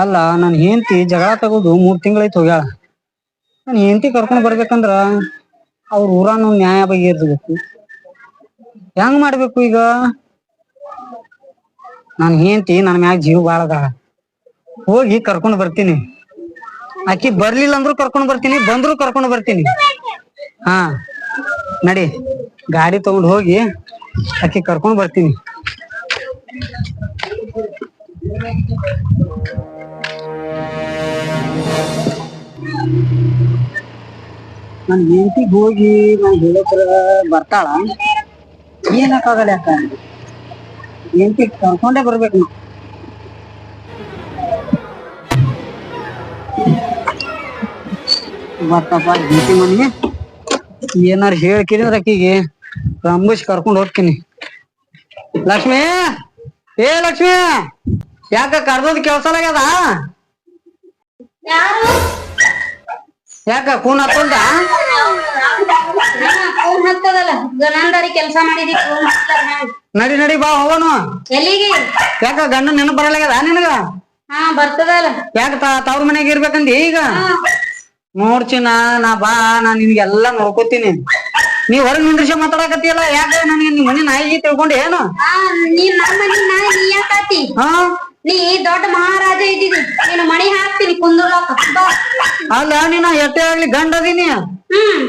ಅಲ್ಲ, ನನ್ ಹೆಂಡತಿ ಜಗಳ ತಗೋದು ಮೂರ್ ತಿಂಗಳೈತ್ ಹೋಗ್ಯಾಳ ನನ್ ಹೆಂಡತಿ ಕರ್ಕೊಂಡ್ ಬರ್ಬೇಕಂದ್ರ ಅವ್ರ ಊರಾನ ನ್ಯಾಯ ಬಗೆಹರಿಸ್ಬೇಕು. ಹೆಂಗ್ ಮಾಡ್ಬೇಕು ಈಗ? ನನ್ ಹೆಂಡತಿ ನನ್ ಮ್ಯಾಗ ಜೀವ ಬಾಳದ ಹೋಗಿ ಕರ್ಕೊಂಡ್ ಬರ್ತೀನಿ. ಆಕಿ ಬರ್ಲಿಲ್ಲ ಅಂದ್ರು ಕರ್ಕೊಂಡ್ ಬರ್ತೀನಿ, ಬಂದ್ರು ಕರ್ಕೊಂಡ್ ಬರ್ತೀನಿ. ಹಾ, ನಡಿ. ಗಾಡಿ ತಗೊಂಡ್ ಹೋಗಿ ಆಕಿ ಕರ್ಕೊಂಡ್ ಬರ್ತೀನಿ. ನನ್ ಹೆಂಡತಿಗ್ ಹೋಗಿ ನಾನ್ ಹೇಳತ್ರ ಬರ್ತಾಳ, ಏನಕ್ಕಾಗಲ್ಲ ಯಾಕ? ಹೆಂಡತಿ ಕರ್ಕೊಂಡೇ ಬರ್ಬೇಕು ನಾವು. ಬರ್ತಪ್ಪ ಹೆಂಡತಿ ಮನೆಗೆ ಏನಾರ ಹೇಳ್ಕಿದ್ರೆ ಆಕಿಗೆ ರಂಬುಸ್ ಕರ್ಕೊಂಡು ಹೋಗ್ತೀನಿ. ಲಕ್ಷ್ಮಿ, ಏ ಲಕ್ಷ್ಮಿ, ಯಾಕ ಕರ್ದದ್ ಕೆಲ್ಸ ಆಗ್ಯದ ಯಾಕ ಕೂನ್ ಹತ್ತೊಂದ ಫೋನ್ ಹತ್ತದಲ್ಲ. ಗಣಂದಾರಿ ಕೆಲಸ ಮಾಡಿದಿ ಫೋನ್ ನಡಿ ನಡಿ ಬಾ ಹೋಗೋನು. ಎಲ್ಲಿಗೆ? ಯಾಕ ಗಂಡ ನೆನಪು ಬರಲಾಗ್ಯದ ನಿನಗ? ಹಾ ಬರ್ತದಲ್ಲ. ಯಾಕ ತವ್ರ ಮನೆಗೆ ಇರ್ಬೇಕಂದಿ ಈಗ? ನೋಡ್ಚಿನ ನಾ ಬಾ ನಾ ನಿನ್ಗೆಲ್ಲಾ ನೋಡ್ಕೋತೀನಿ. ನೀ ಹೊರಗ್ ನಿಂದ್ರಿಸ ಮಾತಾಡಕತ್ತಿಯಲ್ಲ ಯಾಕ ನನಗೆ ನಿಮ್ ಮನೆ ನಾಯಿಗೆ ತಿಳ್ಕೊಂಡೆ ಏನು? ನೀ ನಮ್ಮ ಮನಿ ನಾಯಿ ಯಾಕಾತಿ ಹಾ. ನೀ ದೊಡ್ಡ ಮಹಾರಾಜ ಇದ್ದಿದಿ. ನೀನು ಮಣಿ ಹಾಕ್ತೀನಿ ಕುಂದುರ್ಲಾಕ ಬಾ. ಅಲ್ಲ ನೀನ ಎಟ್ಟೆ ಆಗ್ಲಿ ಗಂಡ ಅದೀನಿ. ಹ್ಮ್.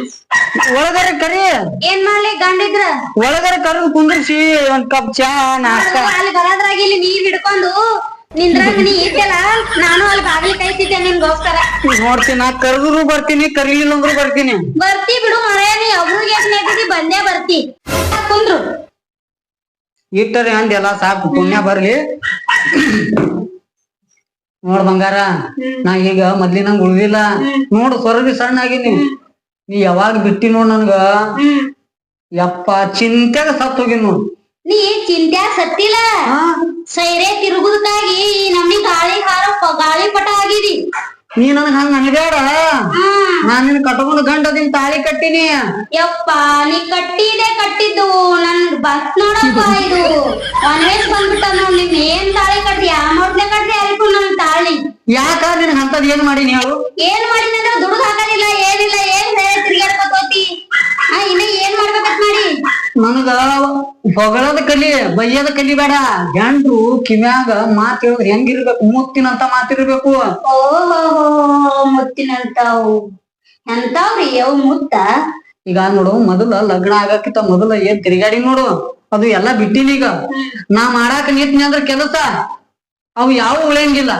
ಒಳಗರೆ ಕರಿ. ಏನ್ ಮಾಡ್ಲಿ ಗಂಡಿದ್ರ? ಒಳಗರೆ ಕರೆದು ಕುಂದ್ರಿಸಿ ಒಂದ್ ಕಪ್ ಚಾ ನಾಷ್ಟ ಅಲ್ಲಿ ಬರೋದ್ರಾಗ ಇಲ್ಲಿ ನೀರ್ ಹಿಡ್ಕೊಂಡು ನಿಂದ್ರಾಗ ನೀ ಇದ್ದಲ್ಲ ನಾನು ಅಲ್ಲಿ ಬಾಗಿಲು ಕಾಯ್ತಿದ್ದೆ ನಿನ್ಗೋಸ್ಕರ ನೋಡ್ತೀನಿ ನಾ ಕರೆದ್ರು ಬರ್ತೀನಿ ಕರೀಲಿಲ್ಲ ಅಂದ್ರು ಬರ್ತೀನಿ. ಬರ್ತಿ ಬಿಡು ಮರ ನೀ ಎಷ್ಟ್ ನೆಗದಿ ಬಂದೇ ಬರ್ತಿ. ಇಟ್ಟರೆ ಅಂದೆಲ್ಲ ಸಾಕು ಪುಣ್ಯ ಬರ್ಲಿ. ನೋಡ್ ಬಂಗಾರ ನಾ ಈಗ ಮೊದ್ಲಿನಂಗ್ ಉಳ್ದಿಲ್ಲ. ನೋಡು ಸ್ವರ್ಗ ಸಣ್ಣ ಆಗೀನಿ ನೀ ಯಾವಾಗ ಬಿಟ್ಟಿ ನೋಡ್ ನನ್ಗ ಯಪ್ಪ ಚಿಂತೆಗ ಸತ್ ಹೋಗಿನ್ ನೋಡ್. ನೀ ಚಿಂತ್ಯಾಗ ಸತ್ತಿಲ್ಲ? ಸೈರೆ ತಿರುಗುದಕ್ಕಾಗಿ ಈ ನಮ್ನಿ ಗಾಳಿ ಹಾರ ಗಾಳಿ ಪಟ ಆಗಿದಿ. ನೀ ನನಗ್ ಹಂಗ ಅನ್ಬೇಡ ನಾನು ನಾನ್ ಕಟ್ಕೊಂಡ್ ಗಂಡ ದಿನ ತಾಳಿ ಕಟ್ಟಿನಿ. ಯಪ್ಪ ನೀ ಕಟ್ಟಿದೆ ಕಟ್ಟಿದ್ದು. ಬಂತ್ ನೋಡಪ್ಪ ಇದು? ಒನ್ವೇಸ್ ಬಂದ್ಬಿಟ್ಟ ನೋಡ್ ನಿಮ್ ಏನ್ ತಾಳಿ ಕಟ್ಟಿ ಆ ಮೊದ್ಲೇ ಕಟ್ಟಿ ಯಾರಿಗೂ ನನ್ ತಾಳಿ? ಯಾಕ ನಿನ್ ಅಂತದ್ ಏನ್ ಮಾಡಿ ನೀವು ಏನ್ ಮಾಡಿದ್ರೆ ದುಡ್ಡು ಹಾಕೋದಿಲ್ಲ ಏನಿಲ್ಲ ಏನ್ ಹೋತಿ ಆ ಇನ್ನ ಏನ್ ಮಾಡ್ಬೇಕಂತ ಮಾಡಿ? ನನಗ ಹೊಗಳದ ಕಲಿ ಬೈಯದ ಕಲಿ ಬೇಡ. ಗಂಡ್ರು ಕಿವ್ಯಾಗ ಮಾತ್ ಹೇಳಿದ್ರೆ ಹೆಂಗಿರ್ಬೇಕು? ಮುತ್ತಿನಂತ ಮಾತಿರ್ಬೇಕು. ಓಹೋ ಮುತ್ತಿನಂತಾವು. ಎಂತಾವ್ರಿ ಅವ್ ಮುತ್ತ? ಈಗ ನೋಡು ಮೊದಲ ಲಗ್ನ ಆಗಕ್ಕಿಂತ ಮೊದಲ ಏನ್ ತಿರುಗಾಡಿ ನೋಡು. ಅದು ಎಲ್ಲಾ ಬಿಟ್ಟಿನಿ ಈಗ. ನಾ ಮಾಡಾಕ ನಿಂತ್ನಿ ಅಂದ್ರ ಕೆಲಸ ಅವು ಯಾವ ಉಳಿಯಂಗಿಲ್ಲ.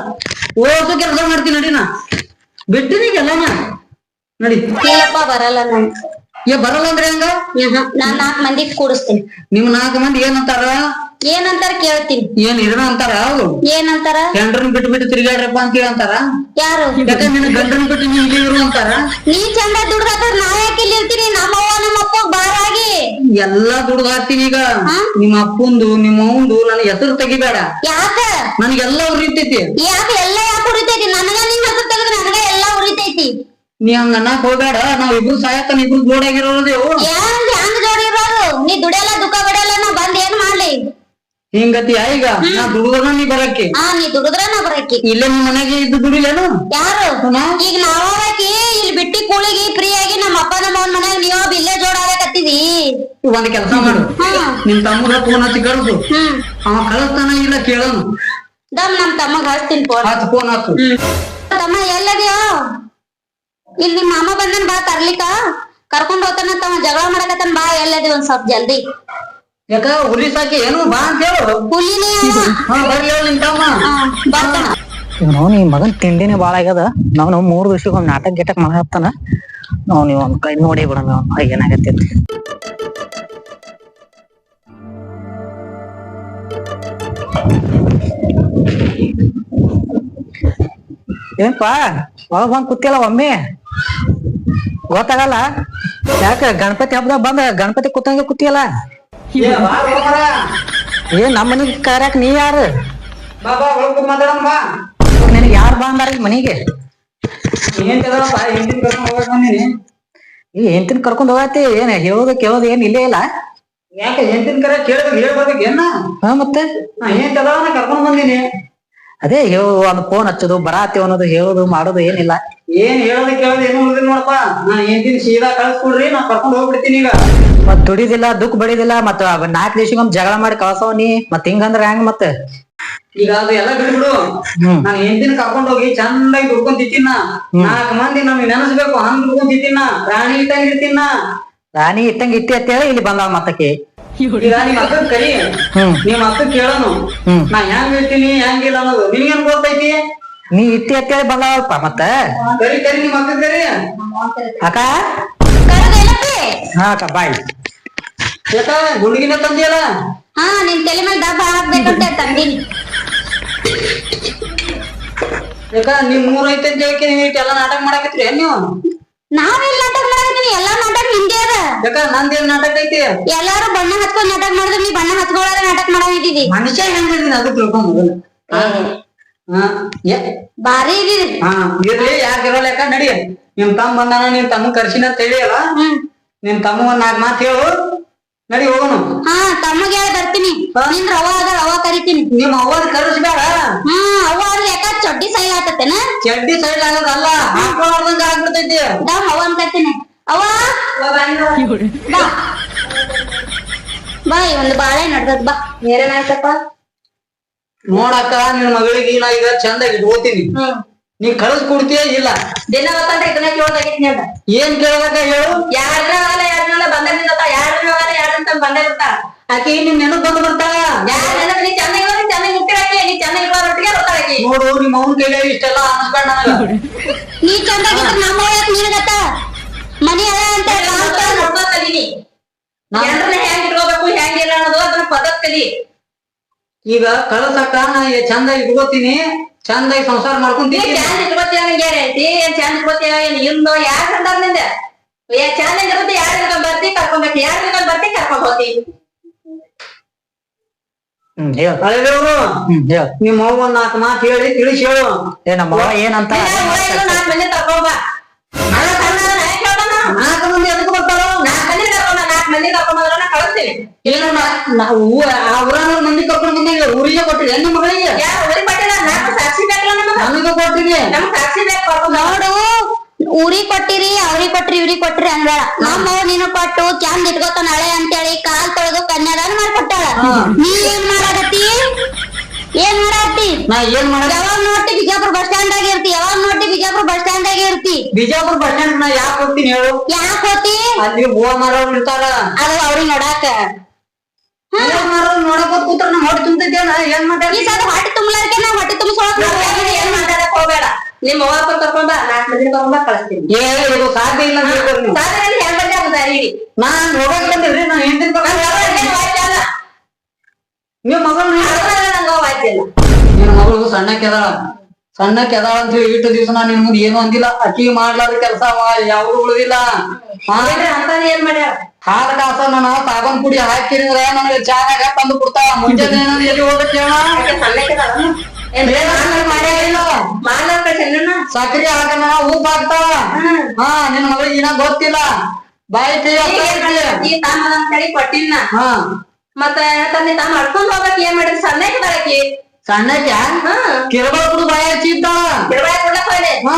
ಓದು ಕೆಲಸ ಮಾಡ್ತೀನಿ ನಡಿ ನಾ. ಬಿಟ್ಟಿನಿ ಈಗ ಎಲ್ಲಾನ. ನಡಿ. ಇಲ್ಲಪ್ಪ ಬರಲ್ಲ ನನ್. ಏ ಬರಲ್ಲ ಅಂದ್ರೆ ಹೆಂಗ? ನಾನ್ ನಾಲ್ಕ್ ಮಂದಿ ಕೂಡಿಸ್ತೀನಿ. ನಿಮ್ ನಾಲ್ಕು ಮಂದಿ ಏನಂತಾರ? ಏನಂತಾರ ಕೇಳ್ತೀನಿ. ಏನ್ ಇದನ್ನ ಅಂತಾರ? ಅವ್ರು ಏನಂತಾರ? ಗಂಡ್ರನ್ ಬಿಟ್ಟು ಬಿಟ್ಟು ತಿರುಗಾಡ್ರಪ್ಪ ಅಂತ ಹೇಳಿ ಅಂತಾರ? ಯಾರು? ನಿನ್ನ ಗಂಡ್ರನ್ ಬಿಟ್ಟು ನೀ ಇಲ್ಲಿ ಇರು ಅಂತಾರ? ನೀ ಚಂದ ದುಡ್ದಾಕ ನಾ ಯಾಕೆ ಇಲ್ಲಿ ಇರ್ತೀನಿ? ನಮ್ಮವ್ವ ನಮ್ಮ ಅಪ್ಪ ಬಾರಾಗಿ ಎಲ್ಲಾ ದುಡ್ದಾಡ್ತೀನಿ ಈಗ? ನಿಮ್ಮ ಅಪ್ಪಂದು ನಿಮ್ಮ ಅವಂದು ನನ್ ಹೆಸರು ತೆಗಿಬೇಡ. ಯಾಕ? ನನ್ಗೆಲ್ಲ ಉರಿತೈತಿ. ಯಾಕ ಎಲ್ಲ ಯಾಕೆ ಉರಿತೈತಿ? ನನಗ ನಿನ್ ಹೆಸರು ತೆಗೆದ್ರೆ ನನಗ ಎಲ್ಲ ಉರಿತೈತಿ. ನೀ ಹಂಗ ಅನ್ನಕ್ ಹೋಗ್ಬೇಡ. ನಾವ್ ಇಬ್ರು ಸಾಯಕ್ಕ ಇಬ್ರು ಜೋಡಾಗಿರೋದೇವು ಏನ್ ಹಂಗ ಜೋಡಿ ಇರೋದು ನೀ ದುಡಿಯಲ್ಲ ದುಃಖ ಬಿಡಲ್ಲ ನಾ ಬಂದ್ ಏನ್ ಮಾಡ್ಲಿ ಹಿಂಗತಿ ಈಗ ನಾ ದುಡ್ದನ ನೀ ಬರಕ್ಕೆ? ಹಾ ನೀ ದುಡಿದ್ರ ನಾ ಬರಕ್ಕೆ. ಇಲ್ಲೇ ನಿಮ್ ಮನೆಗೆ ಇದ್ದು ದುಡಿಲೇನು ಯಾರು? ಈಗ ನಾವಾಕಿ ಇಲ್ಲಿ ಬಿಟ್ಟಿ ಕೂಳಿಗೆ ಫ್ರೀ ಆಗಿ ನಮ್ಮ ಅಪ್ಪ ನಮ್ಮ ಅವ್ನ ಮನೆಗೆ ನೀವ ಇಲ್ಲೇ ಜೋಡಾಗತ್ತಿದಿ ಒಂದ್ ಕೆಲಸ ಮಾಡು. ಹಾ ನಿಮ್ ತಮ್ಮಗ ಫೋನ್ ಹಚ್ಚಿ ಹಾ ಅವ ಕಳಿಸ್ತಾನ ಇಲ್ಲ ಕೇಳೋನು. ದಮ್ ನಮ್ ತಮ್ಮಗ್ ಹಚ್ತೀನಿ ಫೋನ್. ಹಚ್ಚ ಫೋನ್ ಹಚ್ಚು. ತಮ್ಮ ಎಲ್ಲದ್ಯೋ? ಇಲ್ಲಿ ನಿಮ್ಮ ಮಾಮ ಬಂದನ್ ಬಾ ತರ್ಲಿಕ್ಕ ಕರ್ಕೊಂಡ್ ಹೋಗ್ತಾನ ತಮ್ಮ ಜಗಳ ಮಾಡಕತ್ತಾನ ಬಾ ಎಲ್ಲದಿ ಒಂದ್ ಸ್ವಲ್ಪ ಜಲ್ದಿ. ಯಾಕ ಹುಲಿ ಸಾಕಿ ಏನು? ಬಾ ಅಂತ ಹೇಳು. ಹುಲಿನೇ ಹಾ ಬರ್ಲಿ ಹೇಳು ನಿಮ್ ತಮ್ಮ. ಬರ್ತಾನ ನಾವು ಈ ಮಗನ್ ತಿಂಡಿನೇ ಬಾಳ ಆಗ್ಯದ. ನಾವ್ ನಾವು ಮೂರ್ ದಿವಸಕ್ಕೆ ಒಂದ್ ನಾಟಕ ಗಿಟಕ್ ಮಾಡತ್ತಾನ ನಾವು ನೀವು ಒಂದ್ ಕೈ ನೋಡಿ ಬಿಡೋಣ ಏನಾಗತ್ತೆ ಅಂತ. ಏನ್ಪಾ ಒಳಗ್ ಬಂದ್ ಕೂತಿಯಲ್ಲ ಒಮ್ಮೆ? ಗೊತ್ತಾಗಲ್ಲ? ಯಾಕ ಗಣಪತಿ ಹಬ್ಬದಾಗ ಬಂದ ಗಣಪತಿ ಕೂತಂಗೆ ಕೂತಿಯಲ್ಲ? ಏ, ನಮ್ಮನಿಗೆ. ಏ ಕರ್ಯಾಕ ನೀ ಯಾರು? ನಿನಗೆ ಯಾರು ಬಾ ಅಂದಾರ ಈ ಮನಿಗೆ? ಈ ಹೆಂಡತಿನ ಕರ್ಕೊಂಡ್ ಹೋಗತಿ? ಏನ್ ಹೇಳೋದು ಕೇಳೋದು ಏನ್ ಇಲ್ಲೇ ಇಲ್ಲ? ಯಾಕೆ ಹೆಂಡತಿನ ಕರ ಕೇಳಿದ್ರೆ ಹೇಳ್ ಬರ್ಬೇಕು ಏನ ಹಾ ಮತ್ತೆ? ತಗೋಣ ಕರ್ಕೊಂಡ್ ಬಂದೀನಿ. ಅದೇ ಹೇಳು ಒಂದ್ ಫೋನ್ ಹಚ್ಚೋದು ಬರಾತೇವ ಅನ್ನೋದು ಹೇಳೋದು ಮಾಡೋದು ಏನಿಲ್ಲ. ಏನ್ ಹೇಳೋದು ಕೇಳೋದು ಏನು ಉಳಿದಿಲ್ಲ ನೋಡಪ್ಪ. ನಾ ಏನ್ತೀನಿ ಸೀದಾ ಕಳ್ಸ್ಕೊಡ್ರಿ ನಾ ಕರ್ಕೊಂಡು ಹೋಗ್ಬಿಡ್ತೀನಿ ಈಗ. ಮತ್ ದುಡಿದಿಲ್ಲ ದುಃಖ ಬಡಿದಿಲ್ಲ ಮತ್ತ ನಾಲ್ಕು ದೇಶಕ್ಕೊಮ್ಮೆ ಜಗಳ ಮಾಡಿ ಕಳ್ಸವ್ ನೀ. ಮತ್ ಹಿಂಗಂದ್ರ ಹೆಂಗ್ ಮತ್ತ? ಈಗ ಅದು ಎಲ್ಲ ಬಿಡ್ಬಿಡು ಹ್ಮ್. ನಾನು ಹೆಂಡತಿನ ಕರ್ಕೊಂಡ್ ಹೋಗಿ ಚಂದಾಗಿ ದುಡ್ಕೊಂಡ್ ತಿಂತೀನ ನಾಲ್ಕು ಮಂದಿ ನಮ್ಗೆ ನೆನಸ್ಬೇಕು ಹಂಗ್ ದುಡ್ಕೊಂಡ್ ರಾಣಿ ಪ್ರಾಣಿ ಇಟ್ಟಂಗ್ ಇರ್ತೀನ ರಾಣಿ ಇಟ್ಟಂಗ ಇಟ್ಟಿ ಅಂತೇಳಿ ಇಲ್ಲಿ ಬಂದಾವ ಮತ್ತಕ್ಕೆ. ಈಗ ನಿಮ್ ಅಕ್ಕ ಕರಿ ಹ್ಮ್. ನಿಮ್ ಅಕ್ಕ ಕೇಳೋನು. ಹ್ಮ್. ನಾ ಹೆಂಗ್ ಇರ್ತೀನಿ ಹೆಂಗಿಲ್ಲ ಅನ್ನೋದು. ನಿನ್ಗೇನ್ ಗೊತ್ತೈತಿ? ನೀ ಇಟ್ಟಿ ಅಂತೇಳಿ ಬಂದಾವಲ್ಪ ಮತ್ತ? ಕರಿ ಕರಿ ನಿಮ್ ಅಕ್ಕ ಕರಿ. ಅಕ್ಕ? ಹಾ ಅಕ್ಕ ಬಾಯ್. ಯಾಕ ಗುಂಡಿಗಿನ ತಂದಿಯಲ್ಲ ಹಾ ನಿನ್ ತಲೆ ಮೇಲೆ ದಬ್ಬ ಹಾಕ್ಬೇಕಂತ ತಂದಿನಿ ಯಾಕ ನಿಮ್ ಮೂರ್ ಐತೆ ಅಂತ ಹೇಳಿ ನೀವು ಇಷ್ಟೆಲ್ಲ ನಾಟಕ ಮಾಡಕತ್ರಿ ಏನ್ ನೀವು? ನಾವೆಲ್ಲ ನಾಟಕ ಮಾಡಿದೀನಿ ಎಲ್ಲಾ ನಾಟಕ ನಿಂದೆ ಅದ. ಯಾಕ ನಂದೇನ್ ನಾಟಕ ಐತಿ? ಎಲ್ಲಾರು ಬಣ್ಣ ಹತ್ಕೊಂಡ್ ನಾಟಕ ಮಾಡಿದ್ರೆ ನೀ ಬಣ್ಣ ಹಚ್ಕೊಳ್ಳೋದೇ ನಾಟಕ ಮಾಡಿದೀನಿ ಮನುಷ್ಯ ಹೆಂಗಿದ್ದೀನಿ ಅದು ತಿಳ್ಕೊಂಡ್ ಮೊದಲು ಹಾ. ಏ- ಬಾರಿ ಇದೀರಿ ಹಾ ಇರ್ಲಿ ಯಾಕೆ ಇರೋಲ್ಲ ಯಾಕ ನಡಿ. ನಿಮ್ ತಮ್ಮ ಬಂದಾನ ನಿಮ್ ತಮ್ಮ ಕರ್ಸಿನ ಹ್ಮ್. ನಿಮ್ ತಮ್ಮ ಒಂದ್ ನಾಲ್ಕು ಮಾತು ಹೇಳು. ನಡಿ ಹೋಗೋಣ. ಹಾ ತಮ್ಮಗೆ ಹೇಳ ಬರ್ತೀನಿ. ನಿನ್ ರವ ಅದ ರವ ಕರಿತೀನಿ. ನಿಮ್ಮ ಅವ್ವದ್ ಕರ್ಸ್ಬೇಡ. ಹಾ ಅವ್ವ ಅದ್ರ ಯಾಕ ಚಡ್ಡಿ ಸೈಡ್ ಆತತೇನ ಚಡ್ಡಿ ಸೈಡ್ ಆಗೋದಲ್ಲ ಹಾಕೊಳ್ಳಾರ್ದಂಗ ಆಗ್ಬಿಡ್ತೈತಿ. ದಮ್ ಅವ್ವ ಅನ್ಕತ್ತೀನಿ. ಅವ್ವ ಬಾ ಬಾ ಒಂದು ಬಾಳೆ ನಡ್ದದ್ ಬಾ. ಏನೇನಾಯ್ತಪ್ಪ ನೋಡಕ್ಕ ನಿನ್ ಮಗಳಿಗೆ ನಾ ಈಗ ಚಂದಾಗಿ ಇಟ್ಕೋತೀನಿ. ನೀ ಕಳ್ಸ್ ಕೊಡ್ತೀಯ ಇಲ್ಲ? ದಿನ ಹೊತ್ತಂದ್ರೆ ಇದನ್ನ ಕೇಳೋದಾಗಿತ್ತು ಏನ್ ಕೇಳ್ದಾಗ ಹೇಳು? ಯಾರ ಯಾರ ಬಂದ ಆಗಲ್ಲ ಬಂದೇ ಬಿಡ್ತಾಳ ಆಕಿ ನಿಮ್ ನೆನಪ್ ಬಂದ್ ಯಾರ ನೆನಪು? ನೀ ಚೆನ್ನಾಗಿ ಹೋದ್ರೆ ಚೆನ್ನಾಗಿ ಮುಟ್ಟಿರಾಕಿ ನೀ ಚೆನ್ನಾಗಿ ಇರೋರೊಟ್ಟಿಗೆ ಗೊತ್ತಾಳಕಿ ನೋಡು ನಿಮ್ ಅವ್ನ ಕೈಲಿ ಇಷ್ಟೆಲ್ಲ ಅನ್ಸ್ಬೇಡ ನನಗ. ನೀ ಚಂದಾಗಿದ್ರೆ ನಮ್ಮ ಒಳಗ್ ನಿನಗತ್ತ ಮನಿ ಅದ ಅಂತ ಕಲೀನಿ ಜನರನ್ನ ಹೆಂಗ್ ಇಟ್ಕೋಬೇಕು ಹೆಂಗಿಲ್ಲ ಅನ್ನೋದು ಅದನ್ನ ಕಲಿ ಈಗ ಕಳ್ಸಕ್ಕ ನಾ ಚಂದ ಇಟ್ಕೋತೀನಿ ಚಂದ ಸಂಸಾರ ನೀ ಮಾಡ್ಕೊಂತೀನಿ ಚಂದ ಇಟ್ಕೋತೀಯ ಏನ್ ಚಂದ ಇಟ್ಕೋತೀಯ? ಏನ್ ಇಂದು ಯಾರ್ ಕಂಡಾರ ನಿಂದ? ಚಂದ ಇರುತ್ತೆ ಯಾರ್ ಹಿಡ್ಕೊಂಡ್ ಬರ್ತಿ ಕರ್ಕೊಂಡ್ ಯಾರು ಹಿಡ್ಕೊಂಡ್ ಬರ್ತಿ ಕರ್ಕೊಂಡ್ ಹೋಗ್ತಿ. ಹ್ಮ್ ಹೇಳ. ಹಳೆದೇವ್ರು ಹ್ಮ್ ಹೇಳ. ನಿಮ್ ಅವ್ವ ಒಂದ್ ನಾಲ್ಕು ಮಾತು ಹೇಳಿ ತಿಳಿಸಿ ಹೇಳು. ಏ ನಮ್ಮ ಅವ್ವ ಏನಂತ ನಾಲ್ಕ್ ಮಂದಿ ಕರ್ಕೊಂಡ್ ಬಾ. ನಾನು ಸಣ್ಣ ಅದನ್ನ ಹೆಂಗ್ ಕೇಳ್ತಾನ? ನಾಲ್ಕು ಮಂದಿ ಎದಕ್ ಬರ್ತಾರ? ನಾಲ್ಕ್ ಮಂದಿ ಕರ್ಕೊಂಡ್ ಬಾ, ನಾಲ್ಕ್ ಮಂದಿ ಕರ್ಕೊಂಡ್ ಬಂದ್ರೆ ನಾ ಕಳಿಸ್ತೀನಿ. ಇಲ್ಲ ನಾವು ಅವ್ರಾನ ಮಂದಿ ಕರ್ಕೊಂಡ್ ಬಂದಾಗ ಊರಿಗೆ ಕೊಟ್ಟಿರಿ ನಿಮ್ಮ ಮಗಳಿಗೆ? ಯಾರು ಊರಿಗೆ ಬಟ್ಟಿಲ್ಲ ನಾಲ್ಕು ಸಾಕ್ಷಿ ಬೇಕಲ್ಲ ನಮಗ ಕೊಟ್ಟಿರಿ ನಮ್ಗ್ ಸಾಕ್ಷಿ ಬೇಕು ನೋಡು. ಊರಿಗೆ ಕೊಟ್ಟಿರಿ ಅವ್ರಿಗೆ ಕೊಟ್ರಿ ಇವ್ರಿಗೆ ಕೊಟ್ರಿ ಅಂದ್ರ ನಮ್ಮ ನೀನು ಕೊಟ್ಟು ಚಂದ ಇಟ್ಕೋತ ನಾಳೆ ಅಂತೇಳಿ ಕಾಲ್ ತೊಳೆದು ಕನ್ಯಾದಾನ ಮಾಡ್ಕೊಟ್ಟಾಳ. ನೀ ಏನ್ ಮಾಡಾಕತ್ತಿ? ಏನ್ ಮಾಡಾಕತ್ತಿ ನಾ ಏನ್ ಮಾಡ ಯಾವಾಗ ನೋಡ್ತಿ ಬಿಜಾಪುರ ಬಸ್ ಸ್ಟ್ಯಾಂಡ್ ಆಗಿ ಇರ್ತಿ? ಯಾವಾಗ ನೋಡ್ತಿ ಬಿಜಾಪುರ ಬಸ್ ಸ್ಟ್ಯಾಂಡ್ ಆಗಿ ಇರ್ತಿ? ಬಿಜಾಪುರ ಬಸ್ ಸ್ಟ್ಯಾಂಡ್ ನಾ ಯಾಕೆ ಹೋಗ್ತೀನಿ ಹೇಳು? ಯಾಕೆ ಹೋತಿ ಅಲ್ಲಿ ಹೂವ ಮಾರೋರು ಇರ್ತಾರ. ಅದು ಅವ್ರಿಗೆ ನೋಡಾಕ. ನೋಡಕ್ ಕೂತ್ರ ನಾ ಹೊಟ್ಟೆ ತುಂಬ್ತೈತೇನ ಏನ್ ಈ ಮಾತಾಡಿ ಸಲ ಹೊಟ್ಟೆ ತುಂಬಲಾರ್ಕೆ ನಾ ಹೊಟ್ಟೆ ತುಂಬಿಸೋಳಕ್ ಏನ್ ಮಾತಾಡಕ್ ಹೋಗ್ಬೇಡ. ನಿಮ್ಮ ಅವ್ವ ಕರ್ಕೊಂಡ್ ಬಾ ನಾಲ್ಕು ಮಂದಿ ಕರ್ಕೊಂಡ್ ಬಾ ಕಳಿಸ್ತೀನಿ. ಸಾಧ್ಯ ಇಲ್ಲ ಅಂತ ಹೇಳ್ಕೊರಿ ನೀವು. ಸಾಧಾರಣ ಹೆಂಗ್ ಬಂದೆ ಅದು ದಾರಿ ಹಿಡಿ. ನಾನ್ ಹೋಗಕ್ ಬಂದಿಲ್ರಿ ನಾನ್ ಹೆಂಡತಿ ನನ್. ನೀವ್ ನಂಗ್ ಇಲ್ಲ. ನಿನ್ನ ಮಗಳು ಸಣ್ಣಕ್ಕೆ ಕೆದಾಳ ಸಣ್ಣಕ್ಕೆ ಕೆದಾಳ ಅಂತ ಹೇಳಿ ಇಟ್ಟು ದಿವಸ ನಾನು ನಿನ್ ಮುಂದೆ ಏನು ಅಂದಿಲ್ಲ. ಅಕ್ಕಿ ಮಾಡ್ಲಾರ ಕೆಲಸ ಯಾವ್ದು ಉಳಿದಿಲ್ಲ. ಅಂತಾನೆ ಏನ್ ಮಾಡ್ಯಾರ ಹಾಲ ಕಾಸ ನಾನು ಸಾಬನ್ ಪುಡಿ ಹಾಕಿದ್ರೆ ನನಗೆ ಚಾನಾಗ ತಂದು ಕೊಡ್ತಾ ಮುಂಜಾನೆ ನಾನು ಎಲ್ಲಿ ಹೋಗಕ್ಕೆ ಹೇಳ ಆಕೆ ಅದಾಳ? ಕಳ್ಸಿ ಸಕ್ರಿ ಹಾಕನ ಉಪ್ಪು ಹಾಕ್ತಾವ ಹಾ. ನಿನ್ನ ಮಗಳಿಗೆ ಇನ್ನ ಗೊತ್ತಿಲ್ಲ. ಬಾಯಿ ಏನ್? ಈ ಅಂತೇಳಿ ಹಾ. ಮತ್ತ ತಂದೆ ತಾನು ಮಾಡ್ಕೊಂಡ್ ಹೋಗ್ಬೇಕು ಏನ್ ಮಾಡಿದ್ರಿ? ಸಣ್ಣಕ್ಕೆ ಬರಕಿ. ಸಣ್ಣಕ್ಕೆ? ಕಿರಬಾರ್ದು ಬಾಯ ಹಚ್ಚಿದ್ದ. ಹಾ.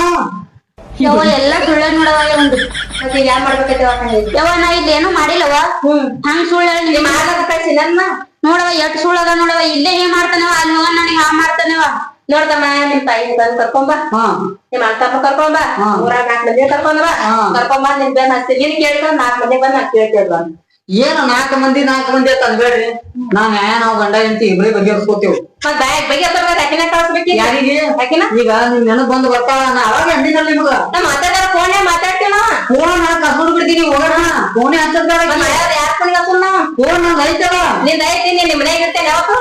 ಯವ್ವ ಎಲ್ಲ ಸುಳ್ಳ ನೋಡವ ಒಂದು ಮತ್ತೆ ಯಾರ್ ಮಾಡ್ಬೇಕೈತೆ ಯವ್ವ ನಾ ಇಲ್ಲಿ ಏನು ಮಾಡಿಲ್ಲವ ಹಂಗ್ ಸುಳ್ಳ ಮಾಡ್ಲಕ್ಕ ನೋಡವ ನೋಡವ ಇಲ್ಲೇ ಹೇ ಮಾಡ್ತಾನವ ಅಲ್ಲಿ ಹೋಗ ನನಗೆ ಹಾ ಮಾಡ್ತಾನವ ನೋಡ್ತಮ್ಮ ನಿಮ್ ತಾಯಿನ ತಂದ್ ಕರ್ಕೊಂಬ ಹಾ. ನಿಮ್ ಅಕ್ಕಮ್ಮ ಕರ್ಕೊಂಬ. ಊರಾಗ ನಾಲ್ಕ್ ಮಂದಿ ಕರ್ಕೊಂಡ್ ಬಾ. ಹಾ. ಕರ್ಕೊಂಬ ನಿನ್ ಬೆನ್ ಹಚ್ತಿ ನೀನ್ ಕೇಳ್ಕೊಂಡ್ ನಾಲ್ಕ್ ಮಂದಿ ಬಂದ್ ನಾನ್ ಕೇಳ್ತೇವ ಏನ ನಾಲ್ಕು ಮಂದಿ ನಾಲ್ಕು ಮಂದಿ ಅಂತ ಅನ್ಬೇಡ್ರಿ. ನಾವ್ ನ್ಯಾಯ ನಾವ್ ಗಂಡ ಎಂತ ಇಬ್ಬರೇ ಬಗ್ಗೆ ಯಾರಿಗೆ? ಅಕಿನ ಈಗ ನಿಮ್ ನೆನಪ್ ಬಂದು ಬರ್ತಾಳ ನಾ ಅವಾಗ ಅಂದಿನಲ್ಲ ನಿಮಗ? ನಾ ಮಾತಾಡೋ ಫೋನ್ ಮಾತಾಡ್ತೀವ ಫೋನ್ ನಾ ಕಸ್ಕೊಂಡ್ ಬಿಡ್ತೀನಿ ಹೋಗೋಣ. ಫೋನೇ ಹಚ್ಚದ್ ಯಾರ್ ಫೋನ್ ಹಚ್ಚಲ್ಲ ಫೋನ್ ನಂದ್ ಐತಲ್ಲ. ನಿಂದ ಐತಿ ನೀನ್ ಮನೆಯಾಗ ಇರ್ತೇನೆ. ಯಾವತ್ತ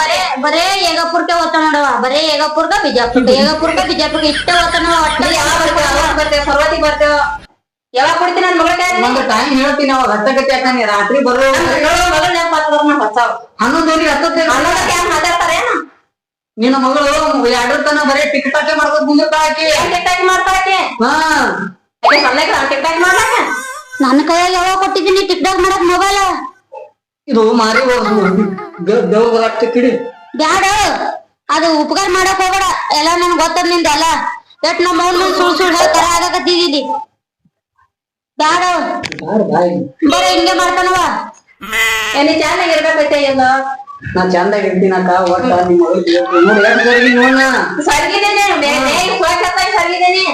ಬರೇ ಬರೇ ಏಗಪುರ್ಕೆ ಓದ್ತ ನೋಡವ ಬರೇ ಏಗಪುರ್ಗ ಬಿಜಾಪುರ್ಗ. ಏಗಪುರ್ಗ ಬಿಜಾಪುರ್ಗ ಇಷ್ಟ ಓದ್ತ ನೋಡ ಒಟ್ಟ ಯಾವ ಬರ್ತೇವೆ ಸರ್ವತಿ ಬರ್ತೇವ ಯಾವಾಗ ಕೊಡ್ತೀನಿ ನನ್ ಮಗಳ ಒಂದು ಟೈಮ್ ಹೇಳ್ತೀನಿ ಅವಾಗ ಹತ್ತಕತ್ತೆ ಯಾಕಂದ್ರೆ ರಾತ್ರಿ ಬರೋ ಮಗಳ ನಾ ಹತ್ತತ್ತೆ ಮಾತಾಡ್ತಾರೇನ ನಿನ್ನ ಮಗಳು ಎರಡರ ತನ ಬರೀ ಟಿಕ್ ಟಾಕೆ ಮಾಡ್ಕೊತ ಆಕಿ ಟಿಕ್ ಹಾ. ಟಿಕ್ ಟಾಕ್ ಮಾಡ್ಲಾಕ ನನ್ನ ಕೈಯಲ್ಲಿ ಯಾವಾಗ ಕೊಟ್ಟಿದ್ದೀನಿ ಟಿಕ್ಟಾಕ್ ಮಾಡಕ್ ಮೊಬೈಲ್? ಇದು ಮಾರಿ ದೇವ್ರ ಕಿಡಿ ಬ್ಯಾಡ ಅದು ಉಪಕಾರ ಮಾಡಕ್ ಹೋಗ್ಬೇಡ. ಎಲ್ಲ ನನ್ಗೆ ಗೊತ್ತದ ನಿಂದ ಎಲ್ಲ. ಎಟ್ ನಮ್ಮ ಸುಳ್ ಸುಳ್ ಕರ ಆಗಕತ್ತಿದ್ದೀನಿ ಬ್ಯಾಡ. ಬರೀ ಹಿಂಗೆ ಮಾಡ್ತಾನವ. ಏನಿ ಚೆನ್ನಾಗಿರ್ಬೇಕೈತೆ ಎಲ್ಲ ನಾ ಚಂದಾಗಿ ಇರ್ತೀನಕ್ಕ ಒಟ್ಟ ನಿಮ್ಮ ನೋಡಿ ಎಷ್ಟು ಸರಿ ನೋಡ ಸರ್ಗಿದೇನೆ ಸರ್ಗಿದೇನೆ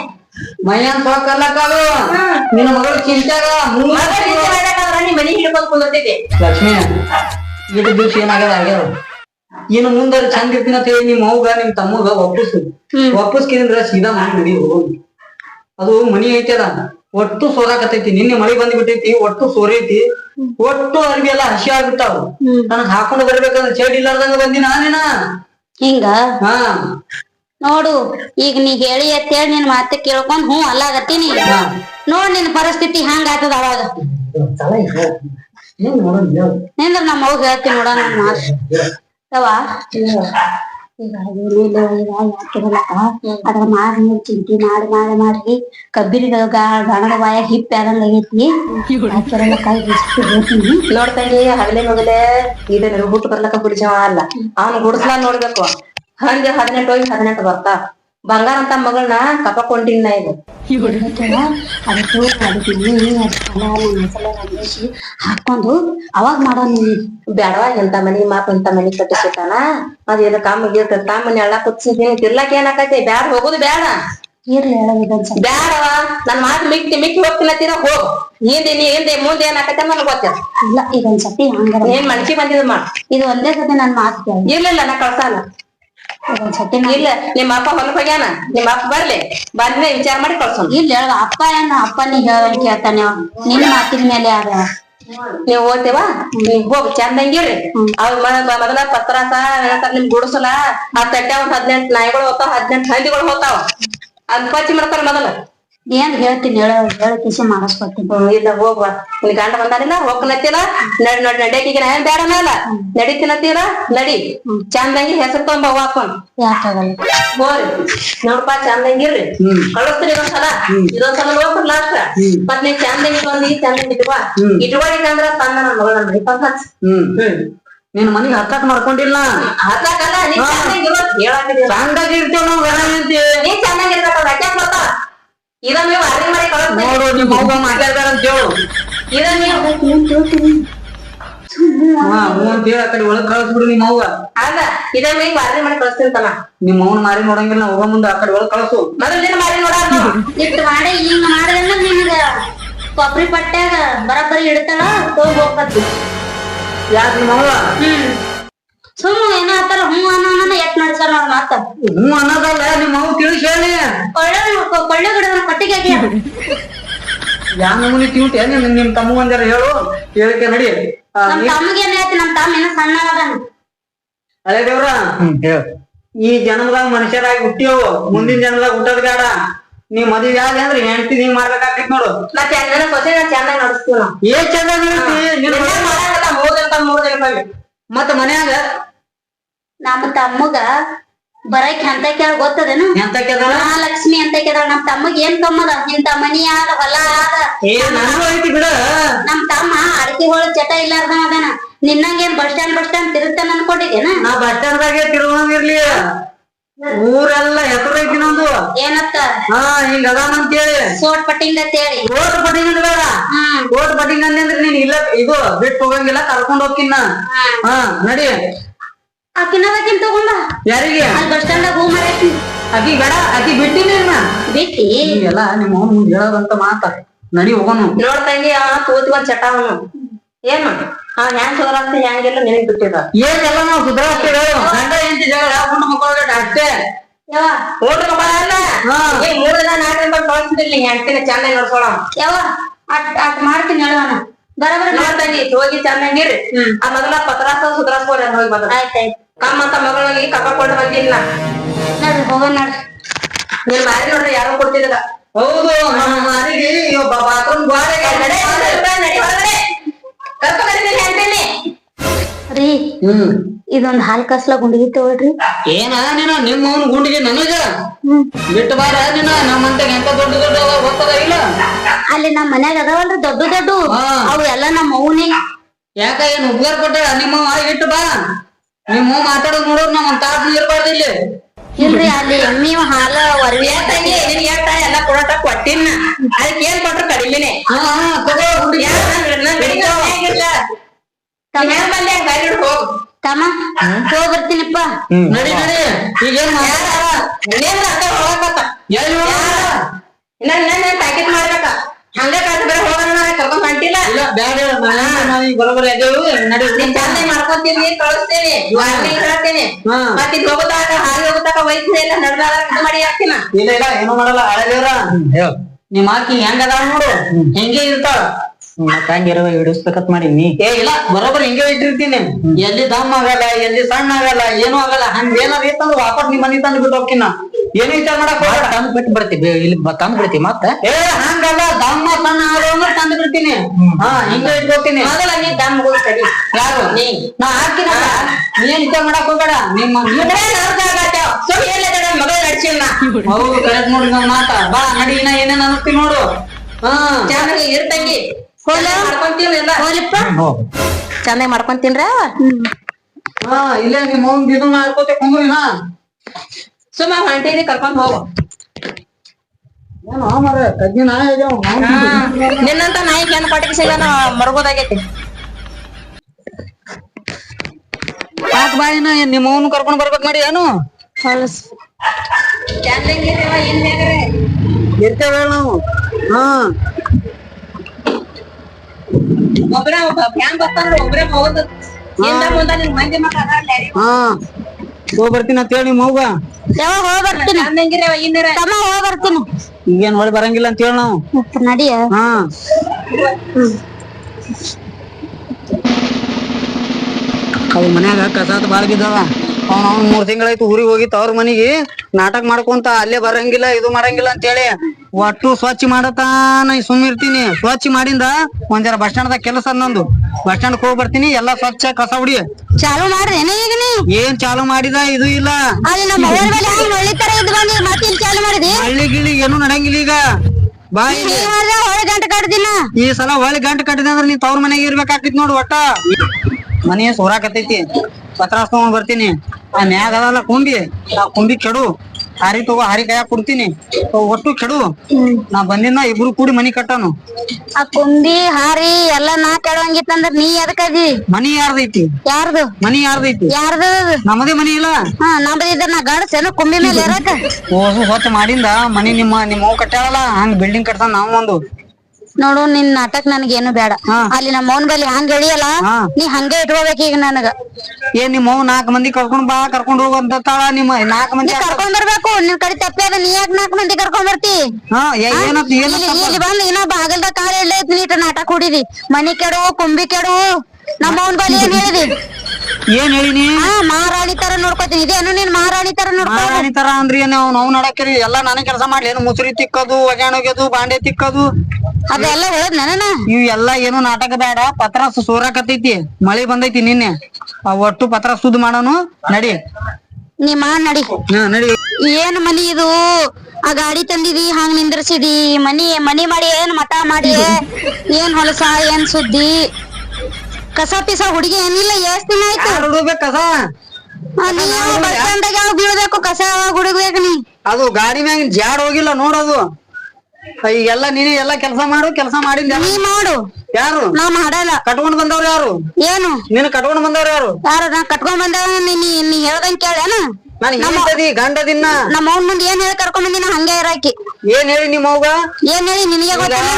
ಮೈಯನ್ ಸೊಕ್ಕಲ್ಲಕ್ಕ ಅದು. ನಿನ್ನ ಮಗಳು ಚಿಂತಾಗ ಮೂರ್ ಮಗ ನಿದ್ದೆ ಮಾಡ್ಬೇಕಾದ್ರ ನೀ ಮನಿ ಹಿಡ್ಕೊಂಡ್ ಕುಂದಿರ್ತಿದ್ದೆ ಲಕ್ಷ್ಮಿ ಇಟ್ಟು ದಿವ್ಸ ಏನಾಗ್ಯದ ಆಗ್ಯದ ಇನ್ನು ಮುಂದೆ ಚಂದ ಇರ್ತೀನಿ ಅಂತ ಹೇಳಿ ನಿಮ್ಮ ಅವ್ಗ ನಿಮ್ ತಮ್ಮಗ ಒಪ್ಪಿಸು. ಒಪ್ಪಿಸ್ಕಿಂದ್ರ ಸೀದಾ ಮನೆ ನಡಿ ಹೋಗೋಣ ಅದು ಮನಿ ಐತದ ಒಟ್ಟು ಸೋರಾಕತೈತಿ ನಿನ್ನೆ ಮಳಿ ಬಂದ್ ಬಿಟ್ಟೈತಿ ಒಟ್ಟು ಸೋರೈತಿ. ಒಟ್ಟು ಅರ್ಬಿ ಎಲ್ಲಾ ಹಸಿ ಆಗ್ಬಿಟ್ಟಾವ. ನನಗ್ ಹಾಕೊಂಡು ಬರ್ಬೇಕಂದ್ರ ಚೇಡ್ ಇಲ್ಲಾರ್ದಂಗ ಬಂದಿನ ನೀನ ಹಿಂಗ? ಹಾ. ನೋಡು ಈಗ ನೀ ಹೇಳಿ ಅಂತೇಳಿ ನಿನ್ ಮಾತೆ ಕೇಳ್ಕೊಂಡ್ ಹ್ಞೂ ಅಲ್ಲಾಗತ್ತೀನಿ. ಹಾ. ನೋಡ್ ನಿನ್ ಪರಿಸ್ಥಿತಿ ಹಂಗ ಆತದ ಅವಾಗ. ನಿಂದ್ರ ನಮ್ಮ ಅವ್ಗ ಹೇಳ್ತೀನಿ ನೋಡ ನನ್ ಮಾತು. ಅದ್ರ ಮಾಡಿ ನೀರ್ ಚಿಂತಿ ಮಾಡಿ ಮಾಡಿ ಮಾಡಿ ಕಬ್ಬಿನ ಗಣದ ಬಾಯ ಹಿಪ್ಪೆ ಆಗಂಗೈತಿ ನೋಡ್ತಂಗಿ ಹಗಲೆ ಮಗಲೆ ಇದೆ ಹುಟ್ಟು ಬರ್ಲಕ್ಕ ಹುಡುಜವ ಅಲ್ಲ ಅವ್ನ ಗುಡ್ಸ್ಲಾ ನೋಡ್ಬೇಕು ಹಂಗೆ ಹದಿನೆಂಟು ಹೋಗಿ ಹದಿನೆಂಟು ಬರ್ತಾ ಬಂಗಾರ ಅಂತ ಮಗಳನ್ನ ಕಪಕೊಂಡಿನ ನಾ ಇದು ಅದಕ್ಕೆ ಅದಕ್ಕೆ ಎಣ್ಣೆ ಅದಕ್ಕೆಲ್ಲ ನನ್ನ ಮಸಾಲೆ ಒಗ್ಗರಿಸಿ ಹಾಕೊಂಡು ಅವಾಗ ಮಾಡೋಣ ಬೇಡವಾ ಬ್ಯಾಡವಾ ಎಂತ ಮನಿ ಮಾಪ್ ಎಂತ ಮನಿ ಕಟ್ಟಿಸ್ತಾನ ಅದೇನು ಕಾಮ ಗೀರ್ತ ಕಾಮನಿ ಅಳ್ಳ ಕುಚ್ಚಿದ್ದೀನಿ ತಿರ್ಲಾಕ ಏನಾಕೈತಿ? ಬ್ಯಾಡ ಹೋಗುದು ಬ್ಯಾಡ. ಬ್ಯಾಡವಾ? ನನ್ ಮಾತು ಮಿಕ್ಕಿ ಮಿಕ್ಕಿ ಹೋಗ್ತೀನತ್ತೀರ ಹೋಗ್. ಹಿಂದೆ ನೀ ಹಿಂದೆ ಮುಂದೆ ಏನಾಕೈತೆ ನನ್ ಗೊತ್ತಿಲ್ಲ. ಇಲ್ಲ ಇದೊಂದ್ ಸತಿ ಹಂಗಾರ ಏನ್ ಬಂದಿದ್ ಮಾಡ. ಇದು ಒಂದೇ ಸತಿ ನನ್ ಮಾತು ಇರ್ಲಿಲ್ಲ ನಾ ಕಳ್ಸಲ್ಲ. ಇಲ್ಲ ನಿಮ್ಮ ಅಪ್ಪ ಹೊಲಕ್ ಹೋಗ್ಯಾನ? ನಿಮ್ಮ ಅಪ್ಪ ಬರ್ಲಿ. ಬಂದ್ಮೇಲೆ ವಿಚಾರ ಮಾಡಿ ಕಳ್ಸೋಣ. ಇಲ್ಲ ಹೇಳ ಅಪ್ಪ ಏನ ಅಪ್ಪ ನೀ ಹೇಳ ಕೇಳ್ತಾನೆ. ಅವ. ನಿನ್ ಮಾತಿನ ಮೇಲೆ ಅದ ನೀವ್ ಓದ್ತೇವ? ನೀವ್ ಹೋಗ್ ಚಂದಂಗಿರ್ರಿ ಅವ್ ಮೊದಲ ಪತ್ರಾಸ ನಿಮ್ ಗುಡಿಸಲ. ಆ ತಟ್ಟೆ ಒಂದ್ ಹದಿನೆಂಟ್ ನಾಯಿಗಳು ಹೋಗ್ತಾವ ಹದಿನೆಂಟ್ ಹಂದಿಗಳು ಹೋಗ್ತಾವ ಅದ್ ಪಚ್ಚಿ ಮಾಡ್ತಾರ ಮೊದಲ. ಏನ್ ಹೇಳ್ತೀನಿ ಹೇಳ ಹೇಳ ಕಿಸಿ ಮಾಡಿಸ್ಕೊತೀನಿ ಇಲ್ಲ ಹೋಗ್ವಾ. ನಿನ್ ಗಂಡ ಬಂದಾರಿಲ್ಲ ಹೋಗ್ಲತ್ತಿಲ್ಲ. ನಡ್ ನಡ್ ನಡ್ಯಾಕಿಗೆ ಏನ್ ಬೇಡ ನಡಿ ನಡಿತೀನತ್ತೀರ ನಡಿ. ಚಂದಂಗಿ ಹೆಸರು ತೊಂಬ ವಾಪನ್ ಯಾಕಾಗಲ್ಲ ಹೋರಿ. ನೋಡಪ್ಪ ಚಂದಂಗಿರ್ರಿ. ಕಳಿಸ್ತೀರಿ ಇದೊಂದ್ಸಲ ಇದೊಂದ್ಸಲ ನೋಡ್ಬಿಡ್ ಲಾಸ್ಟ್ ಮತ್ ನೀವ್ ಚಂದಂಗಿ ಬಂದಿ ಚಂದಂಗಿ ಇಟ್ಕೋ. ಇಟ್ಕೊಂಡಿಲ್ಲ ತಂದ ನನ್ನ ಮಗಳ ನಡಿ ಹ್ಮ್. ನೀನ್ ಮನಿಗ್ ಹತ್ತಾಕ್ ಮಾಡ್ಕೊಂಡಿಲ್ಲ? ಹತ್ತಾಕಲ್ಲ ನೀ ಚಂದಂಗಿರೋದ್ ಹೇಳಾಕಿದೀರ ಚಂದಾಗಿ ಇರ್ತೇವ್ ನಾವ್ ಗಣ. ನೀ ಚಂದಂಗಿರ್ಬೇಕಲ್ಲ ಯಾಕೆ ಇದನ್ನ ನೀವು ಅರ್ಲಿ ಮಾಡಿ ಕಳಿಸ್ತೀನಿ ನೋಡು ನಿಮ್ ಮಾತಾಡ್ತಾರ ಅಂತ ಹೇಳು. ಇದನ್ನ ನೀವು ಹಾ ಹ್ಞೂ ಅಂತ ಹೇಳಿ ಆ ಕಡೆ ಒಳಗ್ ಕಳಿಸ್ಬಿಡು ನಿಮ್ ಅವ್ವ. ಅದ ಇದನ್ನ ನೀವು ಮಾಡಿ ಕಳಿಸ್ತೀನಿ ನಿಮ್ಮ ಅವ್ನ ಮಾರಿ ನೋಡಂಗಿಲ್ಲ ಹೋಗೋ ಮುಂದೆ ಆ ಕಡೆ ಒಳಗ್ ಕಳ್ಸು. ಮೊದಲು ನಿನ್ನ ಮಾರಿ ನೋಡ ಇಟ್ಟು ಮಾಡಿ ಹಿಂಗ ಮಾಡಿದ್ರೆ ನಿನಗ ಕೊಬ್ಬರಿ ಪಟ್ಟ್ಯಾಗ ಬರಬ್ಬರಿ ಇಡ್ತಾಳ ತಗೊಂಡ್ ಹೋಗ್ತತಿ ಯಾಕೆ ನಿಮ್ಮ ಅವ್ವ? ಹ್ಮ್. ಸುಮ್ಮ ಏನ ಆತರ ಹ್ಞೂ ಅನ್ನೋನ ಎಟ್ ನಡ್ಸಾರ ನೋಡ್ ಮಾತ. ಹ್ಞೂ ಅನ್ನೋದಲ್ಲ ನಿಮ್ ಅವ್ವ ತಿಳಿಸಿ ಹೇಳಿ ಕೊಳ್ಳೆ ಕೊಳ್ಳೆ ಗಿಡದ ಕಟ್ಟಿಗೆ ಹಾಕ್ಯಾರ. ಯಾ ನಮೂನಿ ಟ್ಯೂಟ್ ಏನ್ ನಿಮ್ ನಿಮ್ ತಮ್ಮ ಒಂದರ ಹೇಳು ಕೇಳಕ್ಕೆ ನಡಿ. ಆ, ನಮ್ ನೀ- ತಮ್ಮಗೆ ಏನ್ ಹೇಳ್ತಿ ನಮ್ ತಮ್ಮ ಇನ್ನ ಸಣ್ಣ ಅದಾನ. ಹಳೆ ದೇವ್ರ ಈ ಜನ್ಮದಾಗ ಮನುಷ್ಯರಾಗಿ ಹುಟ್ಟಿಯವು ಮುಂದಿನ ಜನ್ಮದಾಗ ಹುಟ್ಟದ್ ಬೇಡ. ನೀ ಮದುವೆ ಆದ್ರೆ ಅಂದ್ರೆ ಹೆಂಡತಿ ಹಿಂಗ್ ಮಾಡ್ಬೇಕಾಗ್ತೈತಿ ನೋಡು. ನಾ ಚಂದನ ಸೊಸೆ ನಾ ಚಂದಾಗ ನಡೆಸ್ತೀವಿ ನಾವು ಏನ್ ಚಂದ ನಿನ್ನ ಮೂರ್ ದಿನ ಮೂರ್ ದಿನ ಮತ್ತ ಮನ್ಯಾಗ? ನಮ್ಮ ತಮ್ಮಗ ಬರಕ್ ಎಂತ ಕೇಳ ಗೊತ್ತದೇನು? ಎಂತ ಮಹಾಲಕ್ಷ್ಮಿ ಅಂತ ಕೇಳ ನಮ್ ತಮ್ಮಗ ಏನ್ ಕಮ್ಮದ ಇಂತ ಮನಿ ಆದ ಹೊಲ ಆದ. ನಮ್ ತಮ್ಮ ಅಡಕಿ ಹೋಳ ಚಟ ಇಲ್ಲಾರ್ದ ಅದಾನ. ನಿನ್ನಂಗೇನ್ ಬಸ್ ಸ್ಟ್ಯಾಂಡ್ ಬಸ್ ಸ್ಟ್ಯಾಂಡ್ ತಿರುಗ್ತಾನ ಅನ್ಕೊಂಡಿದ್ದೇನ? ಬಸ್ ಸ್ಟ್ಯಾಂಡ್ ತಿರುವಂಗಿರ್ಲಿ ಊರೆಲ್ಲ ಹೆಸರೈತಿ ನಂದು ಏನತ್ತ? ಹಾ ಹಿಂಗ ಅದಾನಂತೇಳಿ ಸೋಟ್ ಪಟ್ಟಿಂಗ್ ಅಂತೇಳಿ. ಓಟ್ ಬಡ್ಡಿಂಗ್ ಬೇಡ. ಹ್ಮ್. ಓಟ್ ಪಟ್ಟಿಂಗ್ ಅಂದ್ರೆ ನೀನ್ ಇಲ್ಲ ಇದು ಬಿಟ್ಟು ಹೋಗಂಗಿಲ್ಲ ಕರ್ಕೊಂಡ್ ಹೋಗ್ತೀನಿ ನಾ ಹಾ ನಡಿ. ಆಕಿನದಕ್ಕಿನ್ ತಗೊಂಡ ಯಾರಿಗೆ? ಅಲ್ಲಿ ಬಸ್ ಸ್ಟ್ಯಾಂಡ್ ಹೂ ಮಾರಾಕಿ ಅಗಿ ಬೇಡ ಅಗಿ ಬಿಟ್ಟಿನಿ ಬಿಟ್ಟಿ ಎಲ್ಲ ನಿಮ್ಮ ಅವ್ನ ಹೇಳೋದಂತ ಮಾತ. ನಡಿ ಹೋಗೋಣ ನೋಡ್ತಂಗಿ ಆ ತೂತ್ಕೊಂಡ್ ಚಟ ಅವನು. ಏನು? ಹ್ಯಾಂಗ್ ಹ್ಯಾಂಗೆಲ್ಲ ನಿನಗ್ ಬಿಟ್ಟಿದ ಏನೆಲ್ಲ ನಾವು ಸುಧಾರಿಸ್ತೀವಿ ಗಂಡ ಹೆಂಡತಿ ಜಗಳ ಮಕ್ಕಳ ಅಷ್ಟೇ. ಯಾವ. ಏ ಮೂರ್ ದಿನ ನಾಲ್ಕು ದಿನ ಕಳಿಸ್ತಿರ್ಲಿ ಹೆಂಡ್ತಿನ ಯಾವ ಅಟ್ ಅಟ್ ಮಾಡ್ತೀನಿ ಹೇಳೋಣ ಬರಬರ ಮಾಡ್ತಾನಿ ಹೋಗಿ ಚಂದಂಗಿರ್ರಿ ಆ ಮೊದಲ ಪತ್ರಾಸ ಸುಧಾರಿಸ್ಕೊಡ್ರಿ ಹೋಗಿ ಬಂದ ಆಯ್ತಾಯ್ತು ಕಮ್ಮ ಅಂತ ಮಗಳಿಗೆ ಕರ್ಕೊಂಡು ಬಂದಿಲ್ಲ ನೋಡ್ರಿ ಹೋಗೋಣ ನೋಡ್ರಿ. ನೀನ್ ಮಾರಿ ನೋಡ್ರಿ ಯಾರು ಕೊಡ್ತಿಲ್ಲ. ಹೌದು ನಮ್ಮ ಮಾರಿಗೆ ಬಾತ್ರೂಮ್ ನಡೆ, ನಡೆ, ನಡೆ ಹೊರಗಡೆ. ರೀ ಹ್ಮ್. ಇದೊಂದ್ ಹಾಲ್ ಕಸ್ಲ ಗುಂಡಿಗೆ ತಗೊಳ್ರಿ. ಏನ ನೀನ? ನಿಮ್ಮ ಅವ್ನ ಗುಂಡಿಗೆ ನನಗ? ಬಿಟ್ಟು ಬಾರ ನೀನ? ನಮ್ಮಂತ ಎಂತ ದೊಡ್ಡ ದೊಡ್ಡ ಗೊತ್ತದ ಇಲ್ಲ? ಅಲ್ಲಿ ನಮ್ ಮನ್ಯಾಗ ಅದಾವಲ್ರಿ ದೊಡ್ಡ ದೊಡ್ಡ. ಅವೆಲ್ಲ ಅವು ಎಲ್ಲ ನಮ್ಮ ಅವ್ನೇ. ಯಾಕ ಏನ್ ಉಪಕಾರ ಕೊಟ್ಟ? ನಿಮ್ಮ ಇಟ್ಟು ಬಾ. ನಿಮ್ಮ ಮಾತಾಡೋದ್ ನೋಡೋರ್ ನಾವ್ ಒಂದ್ ತಾಸ್ ಇರ್ಬಾರ್ದು ಇಲ್ಲಿ. ಇಲ್ರಿ ಅಲ್ಲಿ ಎಮ್ಮಿ ಹಾಲ ಹೊರಗೆ ಎಲ್ಲ ಕೊಡಟ ಕೊಟ್ಟಿನ ಅದಕ್ಕೆ ಏನ್ ಕೊಟ್ರ ಕಡಿಮೆನೆ ಹಾ ಹಾ ತಮ್ಮ ಹೋಗ್. ಬರ್ತೀನಪ್ಪ ನಡಿ ನಡಿ. ಇನ್ನ ಪ್ಯಾಕೆಟ್ ಮಾಡ್ಬೇಕ? ಹಂಗ ಕಾಸು ಬೇರೆ ಹೋಗೋಣ ಕರ್ಕೊಂಡ್ ಹೊಂಟಿಲ್ಲ. ಇಲ್ಲ ಈಗ ಚಂದ ಮಾಡ್ಕೊಂತೀನಿ ಕಳಿಸ್ತೇನೆ. ಹೇಳ್ತೇನೆ. ಇದ್ ಹಾಗೆ ಹೋಗುತ್ತಾಕ ವಯಸ್ಸು ನಡೆದಾಗ ಇದು ಮಾಡಿ ಹಾಕ್ತೀನ ಇಲ್ಲ ಇಲ್ಲ ಏನು ಮಾಡಲ್ಲ. ಹಳೆದೇವ್ರ ನಿಮ್ಮ ಆಕಿ ಹೆಂಗ ಅದಾವ ನೋಡು. ಹೆಂಗೆ ಇರ್ತಾಳ. ಮತ್ತ ಹಂಗಿರುವ ಹಿಡಿಸ್ಬೇಕತ್ ಮಾಡೀನಿ. ಏ ಇಲ್ಲ ಬರೋಬ್ಬರಿ ಹಿಂಗೆ ಇಟ್ಟಿರ್ತೀನಿ ಎಲ್ಲಿ ದಮ್ ಆಗಲ್ಲ ಎಲ್ಲಿ ಸಣ್ಣ ಆಗಲ್ಲ ಏನು ಆಗಲ್ಲ ಹಂಗ ಏನಾರ ಇತ್ತಂದ್ರ ವಾಪಸ್ ನಿಮ್ ಮನಿ ತಂದು ಬಿಟ್ಟು ಹೋಗ್ತೀನ ಏನು ವಿಚಾರ ಮಾಡಕ್ ಹೋಗ್ಬೇಡ. ತಂದ್ ಬಿಟ್ಟು ಬರ್ತೀವಿ ಇಲ್ಲಿ ಬ- ತಂದ್ ಬಿಡ್ತಿ ಮತ್ತ? ಏ ಹಂಗಲ್ಲ ದಮ್ಮ ಸಣ್ಣ ಆಡು ಅಂದ್ರೆ ತಂದು ಬಿಡ್ತೀನಿ. ಹಾ ಹಿಂಗ ಇಟ್ಕೋತೀನಿ ಆಗಲ್ಲ ನೀ ದಮ್ ಸರಿ ಯಾರು? ನೀ. ನಾ ಹಾಕ್ತೀನಿ ನೀನ್ ವಿಚಾರ ಮಾಡಕ್ ಹೋಗ್ಬೇಡ. ನಿಮ್ಮ ಇದ್ರೆ ನಡ್ದಾಗತ್ತಾವ ಸೊ ಹೇಳಿದ್ರೆ ಮಗ ನಡ್ಸಿಲ್ಲ ಹೌದು ಕರೆಕ್ಟ್ ನೋಡಿ ಮಾತ. ಬಾ ನಡಿ ನಾ ಏನೇನ್ ಅನ್ನಿಸ್ತೀನಿ ನೋಡು. ಹಾ. ಚೆನ್ನಾಗಿ ಇರ್ತಂಗಿ ಚೆನ್ನಾಗಿ ಮಾಡ್ಕೊಂತೀನ್ರ? ಹಾ ಇಲ್ಲೇ ನಿಮ್ಮ ಅವ್ನ್ ಇದು ಮಾಡ್ಕೋತೆ ಕುಂದ್ರಿ ನಾ ಸುಮ್ಮ ಹೊಂಟೀನಿ ಕರ್ಕೊಂಡ್ ಹೋಗು. ಏನು ಮರ ಕಜ್ಜಿ ನಾ ಆಗ್ಯಾವ ನಿನ್ನಂತ ನಾಯಿ ಹೆಣ್ಣು ಕೊಟ್ಟಿಗೆ ಸಿಗೋಣ ಮರಗೋದಾಗೈತಿ. ಯಾಕೆ ಬಾಯಿನ ನಿಮ್ಮ ಅವನು ಕರ್ಕೊಂಡ್ ಬರ್ಬೇಕು ಮಾಡಿ ಏನು? ಇರ್ತೇವೆ ನಾವು. ಹಾ. ಒಬ್ರ ಫ್ಯಾನ್ ಬರ್ತಾನ ಒಬ್ರೇ ಹೋಗುದು ಹಿಂದ ಮುಂದ ನಿನ್ ಮಂದಿ ಮಕ್ಕ ಹಾ. ಹೋಗ್ ಬರ್ತೀನಿ ಅಂತ ಹೇಳಿ ನಿಮ್ಮ ಅವ್ಗ ಯಾವಾಗ ಹೋಗ್ ಬರ್ತೀನಿ. ಚಂದಂಗಿರವ ಇನ್ನಿರ ತಮ್ಮ ಹೋಗ್ ಬರ್ತೀನಿ. ಈಗೇನ್ ಹೊಳಿ ಬರಂಗಿಲ್ಲ ಅಂತ ಹೇಳಿ ನಾವು. ಮತ್ತ್ ನಡಿಯ? ಹಾ. ಅವ್ ಮನ್ಯಾಗ ಕಸಾತ್ ಬಾಳ ಬಿದ್ದಾವ. ಅವ್ನ ಅವ್ನ್ ಮೂರ್ ತಿಂಗಳಾಯ್ತು ಊರಿಗೆ ಹೋಗಿತ್ತು ಅವ್ರ ಮನಿಗೆ ನಾಟಕ ಮಾಡ್ಕೊಂತ ಅಲ್ಲೇ ಬರಂಗಿಲ್ಲ ಇದು ಮಾಡಂಗಿಲ್ಲ ಅಂತ ಹೇಳಿ ಒಟ್ಟು ಸ್ವಚ್ಛ ಮಾಡತಾನ ಸುಮ್ಮಿರ್ತೀನಿ ಸ್ವಚ್ಛ ಮಾಡಿಂದ ಒಂದರ ಬಸ್ ಸ್ಟ್ಯಾಂಡ್ ಕೆಲಸ ನಂದು. ಬಸ್ ಸ್ಟ್ಯಾಂಡ್ ಹೋಗಿ ಬರ್ತೀನಿ ಎಲ್ಲಾ ಸ್ವಚ್ಛ ಕಸ ಹುಡಿ. ಚಾಲು ಮಾಡ್ರಿ ಏನ ಈಗ ನೀ ಏನ್ ಚಾಲು ಮಾಡಿದ ಇದು ಇಲ್ಲ. ಅಲ್ಲಿ ನಮ್ಮ ಮೊಬೈಲ್ ಮೇಲೆ ಹಂಗ್ ನೊಳ್ಳಿ ತರ ಇದ್ ಬಂದಿ ಮತ್ತೆ ಇಲ್ಲಿ ಚಾಲು ಮಾಡಿದಿ? ಹಳ್ಳಿ ಗಿಳಿ ಏನು ನಡಂಗಿಲ್ಲ ಈಗ. ಬಾ ಇಲ್ಲಿ. ನೀವ್ ಮಾಡ್ದೆ ಹೊಳೆ ಗಂಟೆ ಕಡ್ದಿನ ಈ ಸಲ ಒಳ್ಳೆ ಗಂಟು ಕಟ್ಟಿದೆ ಅಂದ್ರೆ ನೀ ತವ್ರ ಮನೆಗೆ ಇರ್ಬೇಕಾಗ್ತಿತ್ ನೋಡು ಒಟ್ಟ. ಮನೆ ಸೋರಾಕತ್ತೈತಿ. ಪತ್ರಾಸ್ ತಗೊಂಡ್ ಬರ್ತೀನಿ. ಆ ಮ್ಯಾಗ ಅದಲ್ಲ ಕುಂಬಿ. ಆ ಕುಂಬಿ ಕೆಡು. ಹಾರಿ ತಗೋ ಹಾರಿ ಕೈಯಾಗ ಕೊಡ್ತೀನಿ. ಒಟ್ಟು ಕೆಡು. ನಾ ಬಂದಿನ ಇಬ್ರು ಕೂಡಿ ಮನಿ ಕಟ್ಟಾನು. ಆ ಕುಂಬಿ ಹಾರಿ ಎಲ್ಲಾ ನಾ ಕೆಡವಂಗಿತ್ತಂದ್ರ ನೀ ಎದಕ್ಕಿ ಮನಿ ಯಾರ್ದೈತಿ? ಯಾರ್ದು? ಮನಿ ಯಾರ್ದೈತಿ? ಯಾರ್ದು? ನಮ್ಮದೇ ಮನಿ ಇಲ್ಲ? ಹಾ ನಮ್ದು ಇದ್ರ ನಾ ಗಡಸೇನು ಕುಂಬಿ ಮೇಲೆ ಇರಕ ಓಹೋ ಹೊತ್ತು ಮಾಡಿಂದ ಮನಿ ನಿಮ್ಮ ನಿಮ್ಮ ಕಟ್ಟಾಳಲ್ಲ ಹಂಗ್ ಬಿಲ್ಡಿಂಗ್ ಕಟ್ತಾನ ನಾವು ಒಂದು. ನೋಡು ನಿನ್ ನಾಟಕ ನನಗೇನು ಬೇಡ. ಹಾ. ಅಲ್ಲಿ ನಮ್ಮ ಮೌನ್ ಬಲ್ಲಿ ಹಂಗ ಹೇಳಿಯಲ್ಲ ಹಾ. ನೀ ಹಂಗೆ ಇಟ್ಕೋಬೇಕು ಈಗ ನನಗ. ಏನ್ ನಿಮ್ಮ ಮೌನ್ ನಾಲ್ಕ್ ಮಂದಿ ಕರ್ಕೊಂಡ್ ಬಾ ಕರ್ಕೊಂಡ್ ಹೋಗುವಂತ ತಾಳ ನಿಮ್ಮ ನಾಲ್ಕ್ ನೀ ಮಂದಿ ಕರ್ಕೊಂಡ್ ಬರ್ಬೇಕು ನಿನ್ ಕಡೆ ತಪ್ಪೇ ಅದ ನೀ ಯಾಕ್ ನಾಲ್ಕು ಮಂದಿ ಕರ್ಕೊಂಡ್ ಬರ್ತಿ? ಹಾ ಏ- ಏನಂತ ಇಲ್ಲಿ ಏನಂತ ಇಲ್ಲಿ ಬಂದ್ ಇನ್ನ ಬಾಗಲ್ದ ಕಾಲ ಇಲ್ಲೇ ನೀಟ್ ನಾಟಕ ಹುಡಿದಿ. ಮನಿ ಕೆಡು ಕುಂಬಿ ಕೆಡು. ನಮ್ಮ ಮೌನ್ ಬಲಿ ಏನ್ ಹೇಳಿದಿ? ಏನ್ ಹೇಳಿನಿ? ಆ ಮಹಾರಾಣಿ ತರ ನೋಡ್ಕೋತೀನಿ. ಇದೇನು ನೀನ್ ಮಹಾರಾಣಿ ತರ ನೋಡ್ಕೋ. ಮಹಾರಾಣಿ ತರ ಅಂದ್ರಿ ನಾವು ನಾವು ನಡಕರಿ. ಎಲ್ಲಾ ನಾನೇ ಕೆಲಸ ಮಾಡ್ಲಿ. ಏನು ಮುಸುರಿ ತಿಕ್ಕದು ಒಗ್ಯಾಣ ಒಗ್ಯೋದು ಬಾಂಡೆ ತಿಕ್ಕದು. ಅದೆಲ್ಲ ಹೇಳದ್ ನನ್ನ? ಇವ್ ಎಲ್ಲಾ ಏನು ನಾಟಕ ಬೇಡ. ಪತ್ರ ಸೋರಾಕತ್ತೈತಿ. ಮಳಿ ಬಂದೈತಿ ನಿನ್ನೆ. ಆ ಒಟ್ಟು ಪತ್ರ ಸುದ್ ಮಾಡೋನು. ನಡಿ. ನೀ ಮಾ ನಡಿ. ಹಾ ನಡಿ. ಏನ್ ಮನಿ ಇದು? ಆ ಗಾಡಿ ತಂದಿದಿ ಹಂಗ್ ನಿಂದ್ರಸಿದಿ. ಮನಿ ಮನಿ ಮಾಡಿ ಏನ್ ಮಠ ಮಾಡಿ? ಏನ್ ಹೊಲಸ? ಏನ್ ಸುದ್ದಿ? ಕಸ ಪಿಸ ಹುಡುಗಿ ಏನಿಲ್ಲ ಎಷ್ಟ್ ದಿನ ಆಯ್ತು? ಯಾರ್ ಹುಡುಗ್ಬೇಕ್ ಕಸ? ಆ, ನೀ ಯಾವ ಬಸ್ ಸ್ಟ್ಯಾಂಡ್ ಯಾವಾಗ ಬೀಳ್ಬೇಕು? ಕಸ ಯಾವಾಗ ಹುಡುಗ್ಬೇಕು ನೀ? ಅದು ಗಾಡಿ ಮ್ಯಾಗ ಜಾಡ್ ಹೋಗಿಲ್ಲ ನೋಡದು ಈಗೆಲ್ಲ ನೀನು ಎಲ್ಲ ಕೆಲಸ ಮಾಡು ಕೆಲಸ ಮಾಡಿ ನೀ ಮಾಡು. ಯಾರು? ನಾ ಮಾಡಲ್ಲ. ಕಟ್ಕೊಂಡ್ ಬಂದವ್ರು ಯಾರು? ಏನು? ನೀನ್ ಕಟ್ಕೊಂಡ್ ಬಂದವ್ರು ಯಾರು? ಯಾರು? ನಾ ಕಟ್ಕೊಂಡ್ ಬಂದ ನೀ ನೀ ನೀ ಹೇಳ್ದಂಗ್ ಕೇಳೇನ ನಾನು ಹೇಳ್ತದಿ ಗಂಡದಿನ್ನ. ನಮ್ಮ ಅವ್ನ ಮುಂದೆ ಏನ್ ಹೇಳಿ ಕರ್ಕೊಂಡ್ ಬಂದಿನ ಹಂಗೆ ಇರಾಕಿ. ಏನ್ ಹೇಳಿ ನಿಮ್ಮ ಅವ್ಗ ಏನ್ ಹೇಳಿ ನಿನಗೆ ಗೊತ್ತಿಲ್ಲ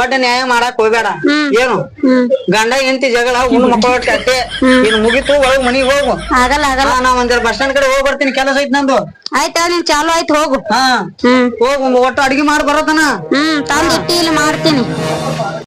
ಒಡ್ಡ ನ್ಯಾಯ ಮಾಡಕ್ ಹೋಗ್ಬೇಡ. ಏನು? ಗಂಡ ಹೆಂಡತಿ ಜಗಳ ಉಣ್ಣು ಮಕ್ಕಳ ಇನ್ ಮುಗಿತು ಒಳಗ್ ಮನಿಗ್ ಹೋಗು. ಆಗಲ್ಲ ಆಗಲ್ಲ. ನಾ ಒಂದ್ ಬಸ್ ಸ್ಟಾಂಡ್ ಕಡೆ ಹೋಗ್ ಬರ್ತೀನಿ ಕೆಲಸ ಐತ್ ನಂದು. ಆಯ್ತಾ ನೀನ್ ಚಾಲು ಆಯ್ತು ಹೋಗು. ಹಾ. ಹೋಗು ಒಟ್ಟು ಅಡಿಗೆ ಮಾಡಿ ಬರೋತನ. ಹ್ಮ್ ತಂದಿಟ್ಟಿ ಇಲ್ಲಿ ಮಾಡ್ತೀನಿ.